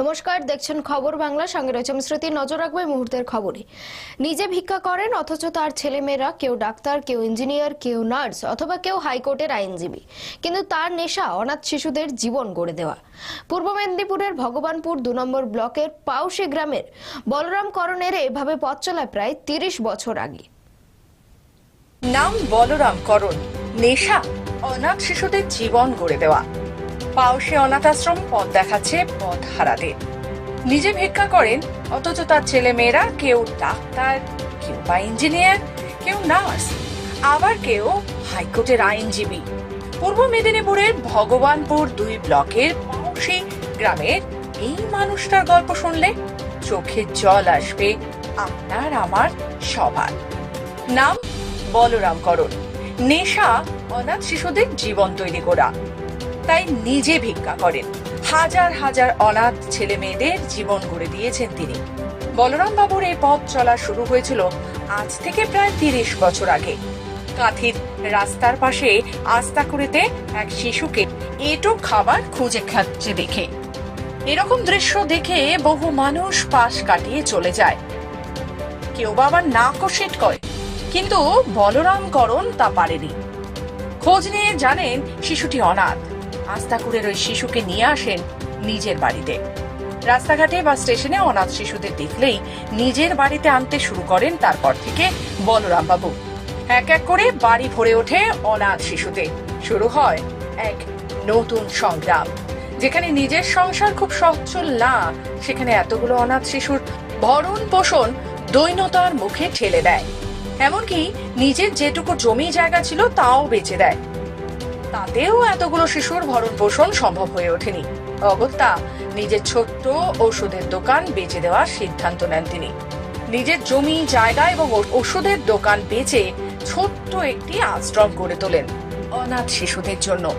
নমস্কার, দেখছেন খবর বাংলা, সঙ্গে রয়েছে আমি শ্রুতি নজর রাখব মুহূর্তের খবরে নিজে ভিক্ষা করেন, অথচ তার ছেলেমেয়েরা কেউ ডাক্তার, কেউ ইঞ্জিনিয়ার, কেউ নার্স, অথবা কেউ হাইকোর্টের আইনজীবী। কিন্তু তার নেশা অনাথ শিশুদের জীবন গড়ে দেওয়া। পূর্ব মেদিনীপুরের ভগবানপুর দু নম্বর ব্লকের পাউশি গ্রামের বলরাম করণের এভাবে পথ চলায় প্রায় তিরিশ বছর আগে। নাম বলরাম করণ। নেশা, অনাথ শিশুদের জীবন গড়ে দেওয়া। পাউসে অনাথ আশ্রম পথ দেখাচ্ছে পথ হারাদের নিজে ভিক্ষা করেন, অথচ তার ছেলে মেয়েরা কেউ ডাক্তার, কেউ বা ইঞ্জিনিয়ার, কেউ নার্স, আবার কেউ হাইকোর্টের আইনজীবী। পূর্ব মেদিনীপুরের ভগবানপুর দুই ব্লকের পাউসি গ্রামের এই মানুষটার গল্প শুনলে চোখে জল আসবে আপনার আমার সবার। নাম বলরাম করণ নেশা, অনাথ শিশুদের জীবন তৈরি করা। তাই নিজে ভিক্ষা করেন। হাজার হাজার অনাথ ছেলে মেয়েদের জীবন গড়ে দিয়েছেন তিনি। বলরাম বাবুর এই পথ চলা শুরু হয়েছিল আজ থেকে প্রায় তিরিশ বছর আগে। কাঁথির রাস্তার পাশে আস্তাকুড়িতে এক শিশুকে এটো খাবার খুঁজে খাচ্ছে দেখে। এরকম দৃশ্য দেখে বহু মানুষ পাশ কাটিয়ে চলে যায়। কেউ বা আবার না কোষেট করে, কিন্তু বলরাম করণ তা পারেনি। খোঁজ নিয়ে জানেন শিশুটি অনাথ। আস্তাকুরের ওই শিশুকে নিয়ে আসেন নিজের বাড়িতে। রাস্তাঘাটে বা স্টেশনে অনাথ শিশুদের দেখলেই নিজের বাড়িতে আনতে শুরু করেন তারপর থেকে বলরাম বাবু এক এক করে বাড়ি ভরে ওঠে অনাথ শিশুতে। শুরু হয় এক নতুন সংগ্রাম। যেখানে নিজের সংসার খুব সচ্ছল না, সেখানে এতগুলো অনাথ শিশুর ভরণ পোষণ দৈনতার মুখে ঠেলে দেয়। এমনকি নিজের যেটুকু জমি জায়গা ছিল তাও বেচে দেয়। তাতেও এতগুলো শিশুর ভরণ পোষণ সম্ভব হয়ে ওঠেনি। অগত্যা, নিজের ছোট্ট ওষুধের দোকান বেচে দেওয়ার সিদ্ধান্ত নেন তিনি। নিজের জমি, জায়গা এবং ওষুধের দোকান বেচে ছোট্ট একটি আশ্রম গড়ে তোলেন অনাথ শিশুদের জন্য।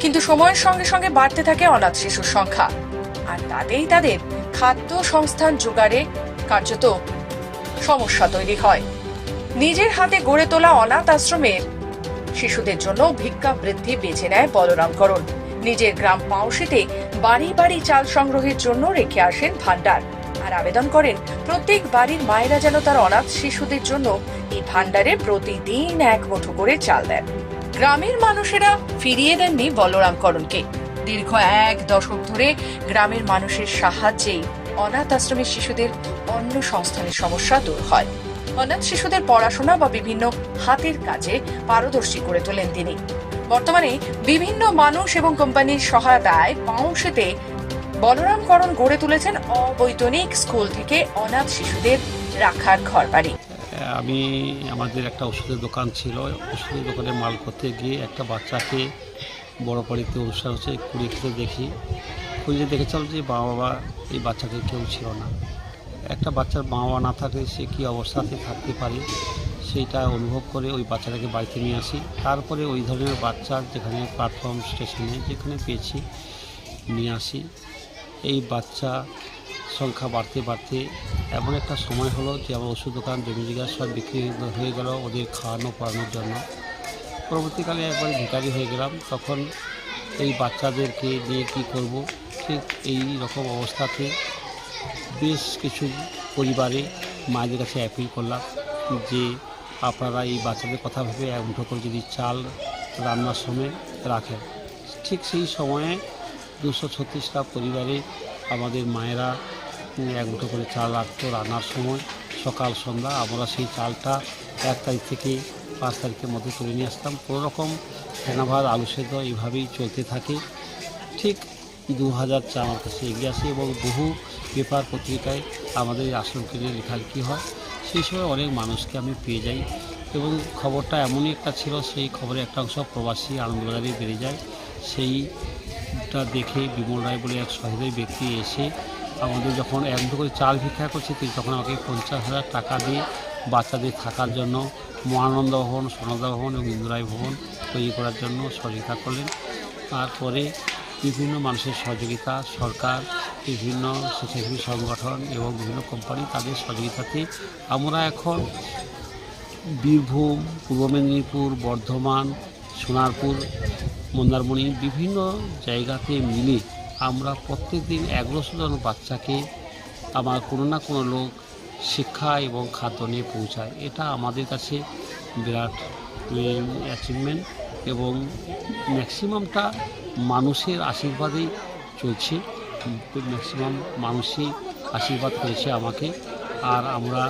কিন্তু সময়ের সঙ্গে সঙ্গে বাড়তে থাকে অনাথ শিশুর সংখ্যা। আর তাতেই তাদের খাদ্য সংস্থান জোগাড়ে কার্যত সমস্যা তৈরি হয়। নিজের হাতে গড়ে তোলা অনাথ আশ্রমের শিশুদের জন্য ভিক্ষা বৃদ্ধি বেছে নেয় বলরাম করণ। নিজের গ্রাম পাউশিতে বাড়ি বাড়ি চাল সংগ্রহের জন্য রেখে আসেন ভান্ডার আর আবেদন করেন, প্রত্যেক বাড়ির মায়েরা যেন তার অনাথ শিশুদের জন্য এই ভান্ডারে প্রতিদিন এক মুঠো করে চাল দেন। গ্রামের মানুষেরা ফিরিয়ে দেননি বলরাম করণকে। দীর্ঘ এক দশক ধরে গ্রামের মানুষের সাহায্যেই অনাথ আশ্রমের শিশুদের অন্য সংস্থানের সমস্যা দূর হয়। অনাথ শিশুদের পড়াশোনা বা বিভিন্ন হাতের কাজে পারদর্শী করে তোলেন তিনি। বর্তমানে বিভিন্ন মানুষ এবং কোম্পানির সহায়তায় পাউসেতে বলরামকরণ গড়ে তুলেছেন অবৈতনিক স্কুল থেকে অনাথ শিশুদের রাখার ঘর বাড়ি আমি আমাদের একটা ওষুধের দোকান ছিল। ওষুধের দোকানে মাল করতে গিয়ে একটা বাচ্চাকে বড় বাড়িতে অনুষ্ঠান হচ্ছে কুড়িয়ে খেতে দেখি। খুঁজে দেখেছিলাম যে মা বাবা এই বাচ্চাকে কেউ ছিল না। একটা বাচ্চার মা বাবা না থাকে সে কী অবস্থাতে থাকতে পারে, সেইটা অনুভব করে ওই বাচ্চাটাকে বাড়িতে নিয়ে আসি। তারপরে ওই ধরনের বাচ্চা যেখানে প্ল্যাটফর্ম স্টেশনে যেখানে পেয়েছি, নিয়ে আসি। এই বাচ্চা সংখ্যা বাড়তে বাড়তে এমন একটা সময় হলো যে আমার ওষুধ দোকান, জমি জায়গা সব বিক্রি হয়ে গেল ওদের খাওয়ানো পড়ানোর জন্য। পরবর্তীকালে একবার ভিকারি হয়ে গেলাম, তখন এই বাচ্চাদেরকে নিয়ে কী করব, ঠিক এই রকম অবস্থাতে বেশ কিছু পরিবারে মায়েদের কাছে অ্যাপিল করলাম যে, আপনারা এই বাচ্চাদের কথা ভেবে এক মুঠো করে যদি চাল রান্নার সময় রাখেন। ঠিক সেই সময়ে দুশো ছত্রিশটা পরিবারে আমাদের মায়েরা এক মুঠো করে চাল রাখতো রান্নার সময়। সকাল, সন্ধ্যা আমরা সেই চালটা এক তারিখ থেকে পাঁচ তারিখের মধ্যে তুলে নিয়ে আসতাম। কোনো রকম ফেনাভাত আলু সেদ্ধ এইভাবেই চলতে থাকে। ঠিক দু হাজার চা আমার কাছে এগিয়ে আসে এবং বহু পেপার পত্রিকায় আমাদের এই আশ্রমকে নিয়ে লেখালেখি হয়। সেই সময় অনেক মানুষকে আমি পেয়ে যাই এবং খবরটা এমনই একটা ছিল, সেই খবরে একটা অংশ প্রবাসী আনন্দবাজারে বেড়ে যায়। সেইটা দেখে বিমল রায় বলে এক সহৃদয় ব্যক্তি এসে আমাদের যখন এক দুটো করে চাল ভিক্ষা করছে, তিনি তখন আমাকে পঞ্চাশ হাজার টাকা দিয়ে বাচ্চাদের থাকার জন্য মহানন্দ ভবন সোনদা ভবন এবং ইন্দ্রায় ভবন তৈরি করার জন্য সহযোগিতা করলেন। তারপরে বিভিন্ন মানুষের সহযোগিতা, সরকার, বিভিন্ন স্বেচ্ছাসেবী সংগঠন এবং বিভিন্ন কোম্পানি তাদের সহযোগিতাতে আমরা এখন বীরভূম, পূর্ব মেদিনীপুর, বর্ধমান, সোনারপুর, মন্দারমণি বিভিন্ন জায়গাতে মিলে আমরা প্রত্যেক দিন একশো জন বাচ্চাকে আমার কোনো না কোনো লোক শিক্ষা এবং খাদ্য নিয়ে পৌঁছায়। এটা আমাদের কাছে বিরাট অ্যাচিভমেন্ট এবং ম্যাক্সিমামটা মানুষের আশীর্বাদেই চলছে। ম্যাক্সিমাম মানুষই আশীর্বাদ করেছে আমাকে। আর আমরা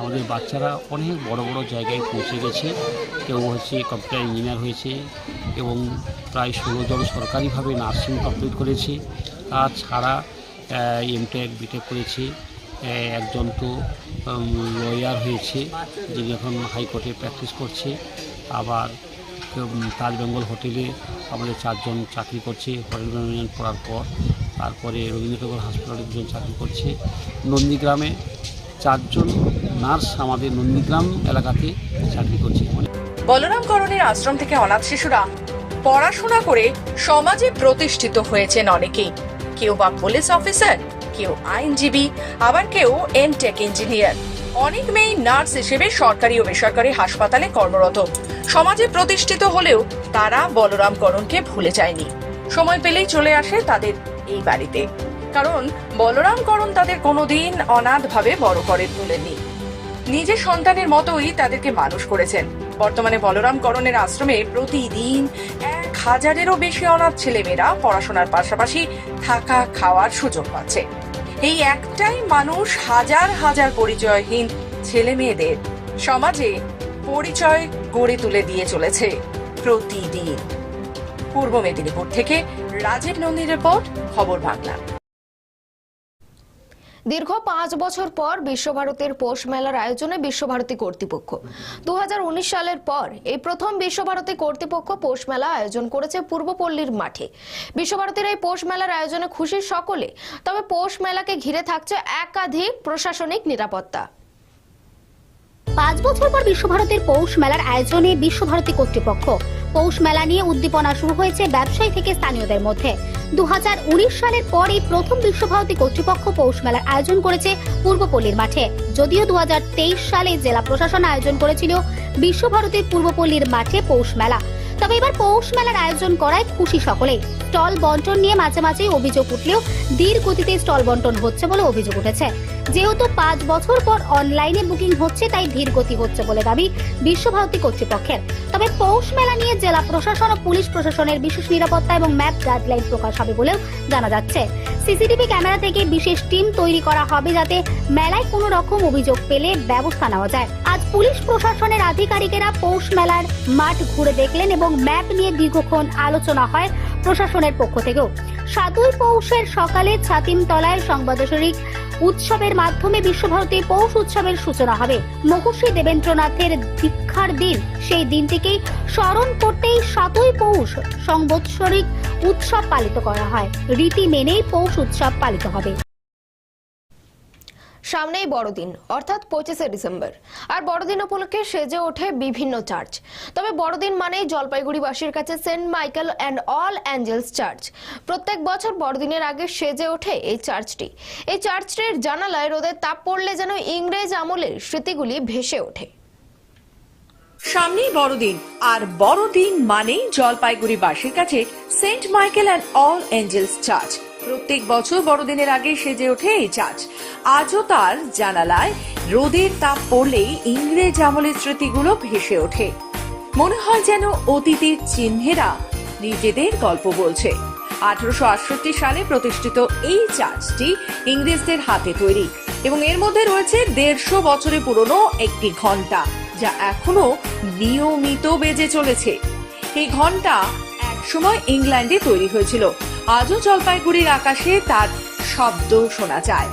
আমাদের বাচ্চারা অনেক বড় বড় জায়গায় পৌঁছে গেছে। কেউ হচ্ছে কম্পিউটার ইঞ্জিনিয়ার হয়েছে এবং প্রায় ষোলো জন সরকারিভাবে নার্সিং কমপ্লিট করেছে। তাছাড়া এমটেক বিটেক করেছে। একজন তো লয়ার হয়েছে, যিনি এখন হাইকোর্টে প্র্যাকটিস করছে। আবার তাজ বেঙ্গল হোটেলে আমাদের চারজন চাকরি করছে। হোটেল ম্যানেজমেন্ট পড়ার পর, তারপরে রবীন্দ্রনগর হাসপাতালে দুজন চাকরি করছে। নন্দীগ্রামে চারজন নার্স আমাদের নন্দীগ্রাম এলাকাতে চাকরি করছে। বলরাম করণের আশ্রম থেকে অনাথ শিশুরা পড়াশোনা করে সমাজে প্রতিষ্ঠিত হয়েছেন অনেকেই। কেউ বা পুলিশ অফিসার, কেউ আইনজীবী, আবার কেউ এমটেক ইঞ্জিনিয়ার। অনেক মেয়ে নার্স হিসেবে সরকারি ও বেসরকারি হাসপাতালে কর্মরত। সমাজে প্রতিষ্ঠিত হলেও তারা বলরাম করণকে ভুলে যায়নি। সময় পেলেই চলে আসে তাদের এই বাড়িতে। কারণ বলরাম করণ তাদের কোনোদিন অনাথভাবে বড় করে তোলেননি নিজের সন্তানের মতোই তাদেরকে মানুষ করেছেন। বর্তমানে বলরাম করণের আশ্রমে প্রতিদিন এক হাজারেরও বেশি অনাথ ছেলেমেয়েরা পড়াশোনার পাশাপাশি থাকা খাওয়ার সুযোগ পাচ্ছে। এই একটাই মানুষ হাজার হাজার পরিচয়হীন ছেলে মেয়েদের সমাজে পরিচয় গড়ে তুলে দিয়ে চলেছে প্রতিদিন। পূর্ব মেদিনীপুর থেকে রাজীব নন্দী রিপোর্ট, খবর বাংলা। দীর্ঘ পাঁচ বছর পর বিশ্বভারতীর পৌষ মেলার আয়োজনে বিশ্বভারতী কর্তৃপক্ষ। দু হাজার উনিশ সালের পর এই প্রথম বিশ্বভারতী কর্তৃপক্ষ পৌষ মেলা আয়োজন করেছে পূর্বপল্লীর মাঠে। বিশ্বভারতীর এই পৌষ মেলার আয়োজনে খুশি সকলে, তবে পৌষ মেলাকে ঘিরে থাকছে একাধিক প্রশাসনিক নিরাপত্তা। পাঁচ বছর পর বিশ্বভারতীর পৌষ মেলার আয়োজনে বিশ্বভারতী কর্তৃপক্ষ পৌষ মেলা নিয়ে উদ্দীপনা শুরু হয়েছে ব্যবসায়ী থেকে স্থানীয়দের মধ্যে। দু হাজার উনিশ সালের পর এই প্রথম বিশ্বভারতী কর্তৃপক্ষ পৌষ মেলার আয়োজন করেছে পূর্বপল্লীর মাঠে। যদিও দু হাজার তেইশ সালে জেলা প্রশাসন আয়োজন করেছিল বিশ্বভারতীর পূর্বপল্লীর মাঠে পৌষ মেলা। তবে এবার পৌষ মেলার আয়োজন করায় খুশি সকলেই। স্টল বন্টন নিয়ে মাঝে মাঝেই অভিযোগ উঠলেও ধীর গতিতে স্টল বন্টন হচ্ছে বলে অভিযোগ উঠেছে। যেহেতু পাঁচ বছর পর অনলাইনে বুকিং হচ্ছে, তাই ধীর গতি হচ্ছে বলে দাবি বিশ্বভারতী কর্তৃপক্ষের। তবে পৌষ মেলা নিয়ে জেলা প্রশাসন ও পুলিশ প্রশাসনের বিশেষ নিরাপত্তা এবং ম্যাপ গাইডলাইন প্রকাশ হবে বলেও জানা যাচ্ছে। সিসিটিভি ক্যামেরা থেকে বিশেষ টিম তৈরি করা হবে যাতে মেলায় কোনো রকম অভিযোগ পেলে ব্যবস্থা নেওয়া যায়। আজ পুলিশ প্রশাসনের আধিকারিকেরা পৌষ মেলার মাঠ ঘুরে দেখলেন এবং ম্যাপ নিয়ে দীর্ঘক্ষণ আলোচনা হয় প্রশাসনের পক্ষ থেকেও সাতই পৌষের সকালে ছাতিমতলায় সংবাদশরিক উৎসবের মাধ্যমে বিশ্বভারতী পৌষ উৎসবের সূচনা হবে। মহর্ষি দেবেন্দ্রনাথের দীক্ষার দিন, সেই দিনটিকেই স্মরণ করতেই সাতই পৌষ সংবৎসরিক উৎসব পালিত করা হয়। রীতি মেনেই পৌষ উৎসব পালিত হবে। সামনেই বড়দিন, অর্থাৎ পঁচিশে ডিসেম্বর। আর বড়দিন উপলক্ষে সেজে ওঠে বিভিন্ন চার্চ। তবে বড়দিন মানেই জলপাইগুড়িবাসীর কাছে Saint Michael and All Angels Church. প্রত্যেক বছর বড়দিনের আগে সেজে ওঠে এই চার্চটি। এই চার্চটির জানালায় রোদের তাপ পড়লে যেন ইংরেজ আমলের স্মৃতিগুলি ভেসে ওঠে। সামনেই বড়দিন, আর বড়দিন মানেই জলপাইগুড়িবাসীর কাছে Saint Michael and All Angels Church. প্রত্যেক বছর বড়দিনের আগে সেজে ওঠে এই চার্চ আজও তার জানালায় রোদের তাপ পড়লেই ইংরেজ আমলের স্মৃতিগুলো ভেসে ওঠে। মনে হয় যেন অতীতের চিহ্নেরা নিজেদের গল্প বলছে। আঠারোশো আটষট্টি সালে প্রতিষ্ঠিত এই চার্চটি ইংরেজদের হাতে তৈরি এবং এর মধ্যে রয়েছে দেড়শো বছরে পুরনো একটি ঘণ্টা যা এখনও নিয়মিত বেজে চলেছে। এই ঘণ্টা একসময় ইংল্যান্ডে তৈরি হয়েছিল। আজও জলপাইগুড়ির আকাশে তার শব্দ শোনা যায়।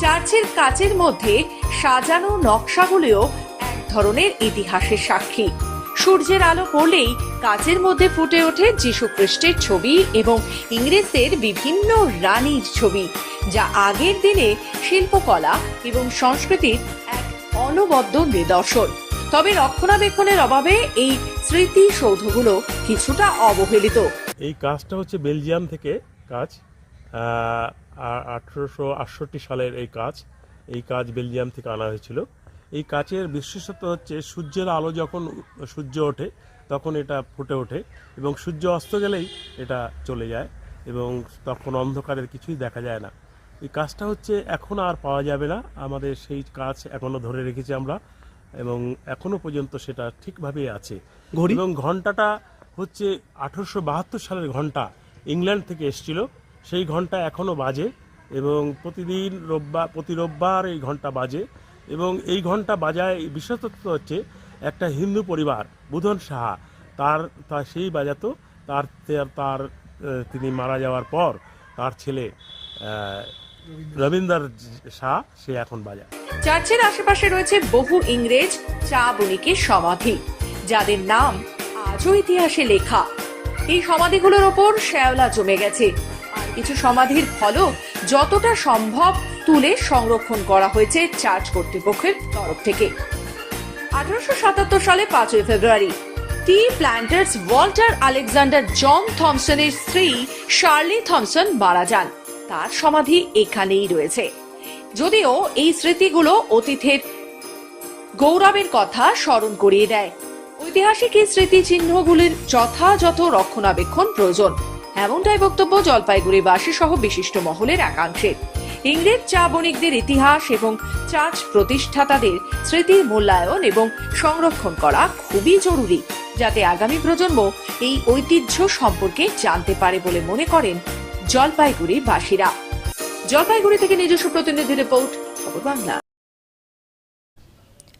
চার্চের কাচের মধ্যে সাজানো নকশাগুলিও এক ধরনের ইতিহাসের সাক্ষী। সূর্যের আলো পড়লেই কাচের মধ্যে ফুটে ওঠে যীশু খ্রিস্টের ছবি এবং ইংরেজদের বিভিন্ন রানীর ছবি, যা আগের দিনে শিল্পকলা এবং সংস্কৃতির এক অনবদ্য নিদর্শন। তবে রক্ষণাবেক্ষণের অভাবে এই স্মৃতিসৌধগুলো কিছুটা অবহেলিত। এই কাজটা হচ্ছে বেলজিয়াম থেকে কাজ আঠেরোশো আটষট্টি সালের এই কাজ এই কাজ বেলজিয়াম থেকে আনা হয়েছিল। এই কাচের বিশেষত্ব হচ্ছে সূর্যের আলো যখন সূর্য ওঠে তখন এটা ফুটে ওঠে এবং সূর্য অস্ত গেলেই এটা চলে যায় এবং তখন অন্ধকারের কিছুই দেখা যায় না। এই কাজটা হচ্ছে এখন আর পাওয়া যাবে না। আমাদের সেই কাজ এখনও ধরে রেখেছি আমরা এবং এখনও পর্যন্ত সেটা ঠিকভাবেই আছে ঘড়ি? এবং ঘন্টাটা হচ্ছে আঠারোশো সালের ঘণ্টা ইংল্যান্ড থেকে এসেছিল। সেই ঘণ্টা এখনও বাজে এবং প্রতিদিন রোববার, প্রতি রোববার এই ঘণ্টা বাজে এবং এই ঘণ্টা বাজায় বিশেষত্ব হচ্ছে একটা হিন্দু পরিবার, বুধন সাহা। তার তার সেই বাজাতো, তার- তার তিনি মারা যাওয়ার পর তার ছেলে রবীন্দ্র শাহ সে এখন বাজায়। চার্চের আশেপাশে রয়েছে বহু ইংরেজ চা বণিকের সমাধি, যাদের নাম আজও ইতিহাসে লেখা। এই সমাধিগুলোর ওপর শ্যাওলা জমে গেছে। কিছু সমাধির ফলক যতটা সম্ভব তুলে সংরক্ষণ করা হয়েছে চার্চ কর্তৃপক্ষের তরফ থেকে। আঠারোশো সাতাত্তর সালে পাঁচই ফেব্রুয়ারি, tea planters Walter Alexander John থমসনের স্ত্রী শার্লি থমসন মারা যান। তার সমাধি এখানেই রয়েছে। যদিও এই স্মৃতিগুলো অতীতের গৌরবের কথা স্মরণ করিয়ে দেয়। ঐতিহাসিক এই স্মৃতিচিহ্নগুলির যথাযথ রক্ষণাবেক্ষণ প্রয়োজন। এমনটাই বক্তব্য জলপাইগুড়িবাসী সহ বিশিষ্ট মহলের একাংশের ইংরেজ চা বণিকদের ইতিহাস এবং চার্চ প্রতিষ্ঠাতাদের স্মৃতির মূল্যায়ন এবং সংরক্ষণ করা খুবই জরুরি, যাতে আগামী প্রজন্ম এই ঐতিহ্য সম্পর্কে জানতে পারে বলে মনে করেন জলপাইগুড়ি বাসীরা। জলপাইগুড়ি থেকে নিজস্ব প্রতিনিধি রিপোর্ট, খবর বাংলা।